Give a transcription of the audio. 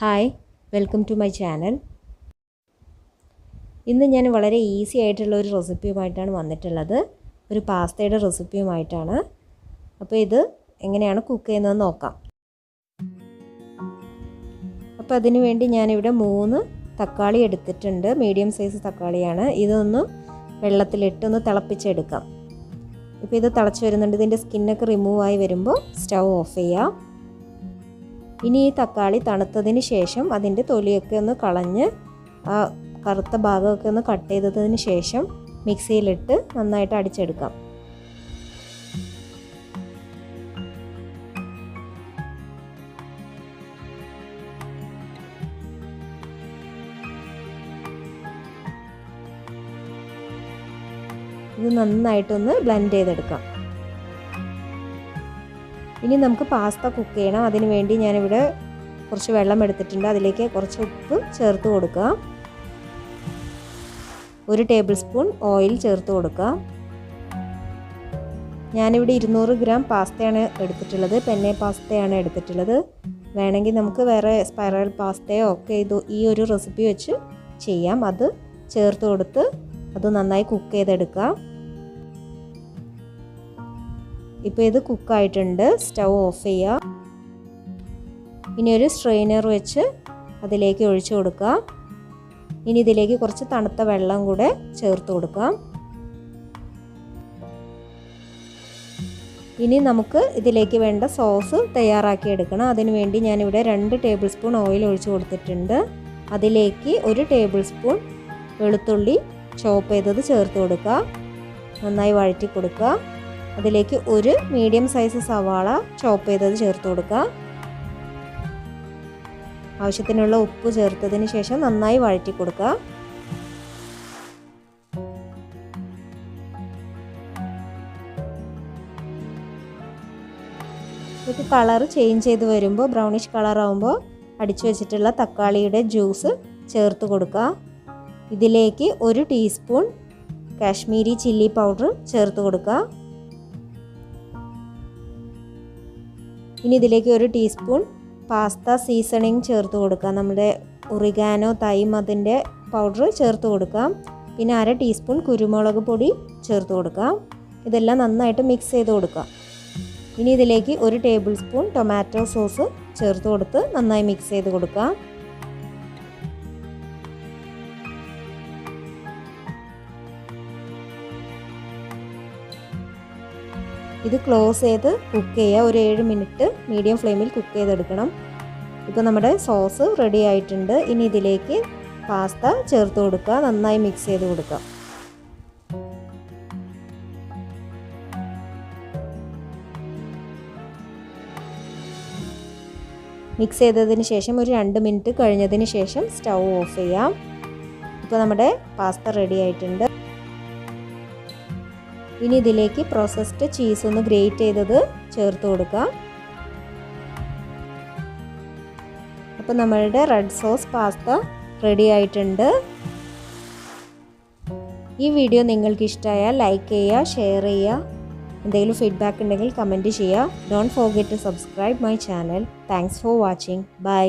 Hi welcome to my channel ഇന്ന് ഞാൻ വളരെ ഈസി ആയിട്ടുള്ള ഒരു റെസിപ്പിയുമായിട്ടാണ് വന്നിട്ടുള്ളത്. ഒരു പാസ്തയുടെ റെസിപ്പിയുമായിട്ടാണ് അപ്പോൾ ഇത് എങ്ങനെയാണ് കുക്ക് ചെയ്യുന്നത് നോക്കാം. അപ്പോൾ അതിന് വേണ്ടി ഞാനിവിടെ മൂന്ന് തക്കാളി എടുത്തിട്ടുണ്ട്. മീഡിയം സൈസ് തക്കാളിയാണ്. ഇതൊന്ന് വെള്ളത്തിലിട്ടൊന്ന് തിളപ്പിച്ചെടുക്കാം. ഇപ്പോൾ ഇത് തിളച്ച് വരുന്നുണ്ട്. ഇതിന്റെ സ്കിന്നൊക്കെ റിമൂവ് ആയി വരുമ്പോൾ സ്റ്റൗ ഓഫ് ചെയ്യാം. ഇനി ഈ തക്കാളി തണുത്തതിന് ശേഷം അതിന്റെ തൊലിയൊക്കെ ഒന്ന് കളഞ്ഞ് ആ കറുത്ത ഭാഗമൊക്കെ ഒന്ന് കട്ട് ചെയ്തതിന് ശേഷം മിക്സിയിലിട്ട് നന്നായിട്ട് അടിച്ചെടുക്കാം. ഇത് നന്നായിട്ടൊന്ന് ബ്ലെൻഡ് ചെയ്തെടുക്കാം. ഇനി നമുക്ക് പാസ്ത കുക്ക് ചെയ്യണം. അതിന് വേണ്ടി ഞാനിവിടെ കുറച്ച് വെള്ളം എടുത്തിട്ടുണ്ട്. അതിലേക്ക് കുറച്ച് ഉപ്പ് ചേർത്ത് കൊടുക്കുക. ഒരു ടേബിൾ സ്പൂൺ ഓയിൽ ചേർത്ത് കൊടുക്കുക. ഞാനിവിടെ ഇരുന്നൂറ് ഗ്രാം പാസ്തയാണ് എടുത്തിട്ടുള്ളത്. പെന്നെ പാസ്തയാണ് എടുത്തിട്ടുള്ളത്. വേണമെങ്കിൽ നമുക്ക് വേറെ സ്പൈറൽ പാസ്തയോ ഒക്കെ ഇത് ഈ ഒരു റെസിപ്പി വെച്ച് ചെയ്യാം. അത് ചേർത്ത് കൊടുത്ത് അത് നന്നായി കുക്ക് ചെയ്തെടുക്കാം ഇപ്പോൾ ഇത് കുക്കായിട്ടുണ്ട്. സ്റ്റൗ ഓഫ് ചെയ്യുക ഇനി ഒരു സ്ട്രെയിനർ വെച്ച് അതിലേക്ക് ഒഴിച്ചു കൊടുക്കുക ഇനി ഇതിലേക്ക് കുറച്ച് തണുത്ത വെള്ളം കൂടെ ചേർത്ത് കൊടുക്കാം. ഇനി നമുക്ക് ഇതിലേക്ക് വേണ്ട സോസ് തയ്യാറാക്കി എടുക്കണം. അതിനു വേണ്ടി ഞാനിവിടെ രണ്ട് ടേബിൾ സ്പൂൺ ഓയിൽ ഒഴിച്ചു കൊടുത്തിട്ടുണ്ട്. അതിലേക്ക് ഒരു ടേബിൾ സ്പൂൺ വെളുത്തുള്ളി ചോപ്പ് ചെയ്തത് ചേർത്ത് കൊടുക്കുക നന്നായി വഴറ്റി കൊടുക്കുക അതിലേക്ക് ഒരു മീഡിയം സൈസ് സവാള ചോപ്പ് ചെയ്തത് ചേർത്ത് കൊടുക്കുക. ആവശ്യത്തിനുള്ള ഉപ്പ് ചേർത്തതിന് ശേഷം നന്നായി വഴറ്റി കൊടുക്കുക. ഇത് കളർ ചേഞ്ച് ചെയ്ത് വരുമ്പോൾ ബ്രൗണിഷ് കളർ ആകുമ്പോൾ അടിച്ചു വെച്ചിട്ടുള്ള തക്കാളിയുടെ ജ്യൂസ് ചേർത്ത് കൊടുക്കുക. ഇതിലേക്ക് ഒരു ടീസ്പൂൺ കാശ്മീരി ചില്ലി പൗഡർ ചേർത്ത് കൊടുക്കുക. ഇനി ഇതിലേക്ക് ഒരു ടീസ്പൂൺ പാസ്ത സീസണിങ് ചേർത്ത് കൊടുക്കാം. നമ്മുടെ ഒറിഗാനോ തൈം അതിന്റെ പൗഡർ ചേർത്ത് കൊടുക്കാം. പിന്നെ അര ടീസ്പൂൺ കുരുമുളക് പൊടി ചേർത്ത് കൊടുക്കാം. ഇതെല്ലാം നന്നായിട്ട് മിക്സ് ചെയ്ത് കൊടുക്കാം. ഇനി ഇതിലേക്ക് ഒരു ടേബിൾ സ്പൂൺ ടൊമാറ്റോ സോസ് ചേർത്ത് കൊടുത്ത് നന്നായി മിക്സ് ചെയ്ത് കൊടുക്കാം. ഇത് ക്ലോസ് ചെയ്ത് കുക്ക് ചെയ്യുക. ഒരു ഏഴ് മിനിറ്റ് മീഡിയം ഫ്ലെയിമിൽ കുക്ക് ചെയ്തെടുക്കണം. ഇപ്പോൾ നമ്മുടെ സോസ് റെഡി ആയിട്ടുണ്ട്. ഇനി ഇതിലേക്ക് പാസ്ത ചേർത്ത് കൊടുക്കുക. നന്നായി മിക്സ് ചെയ്ത് കൊടുക്കുക. മിക്സ് ചെയ്തതിന് ശേഷം ഒരു രണ്ട് മിനിറ്റ് കഴിഞ്ഞതിന് ശേഷം സ്റ്റൗ ഓഫ് ചെയ്യാം. ഇപ്പോൾ നമ്മുടെ പാസ്ത റെഡി ആയിട്ടുണ്ട്. ഇനി ഇതിലേക്ക് പ്രോസസ്ഡ് ചീസ് ഒന്ന് ഗ്രേറ്റ് ചെയ്തത് ചേർത്ത് കൊടുക്കാം. അപ്പോൾ നമ്മളുടെ റെഡ് സോസ് പാസ്ത റെഡി ആയിട്ടുണ്ട്. ഈ വീഡിയോ നിങ്ങൾക്ക് ഇഷ്ടമായാൽ ലൈക്ക് ചെയ്യുക ഷെയർ ചെയ്യുക. എന്തെങ്കിലും ഫീഡ്ബാക്ക് ഉണ്ടെങ്കിൽ കമന്റ് ചെയ്യുക. Don't forget to subscribe my channel thanks for watching bye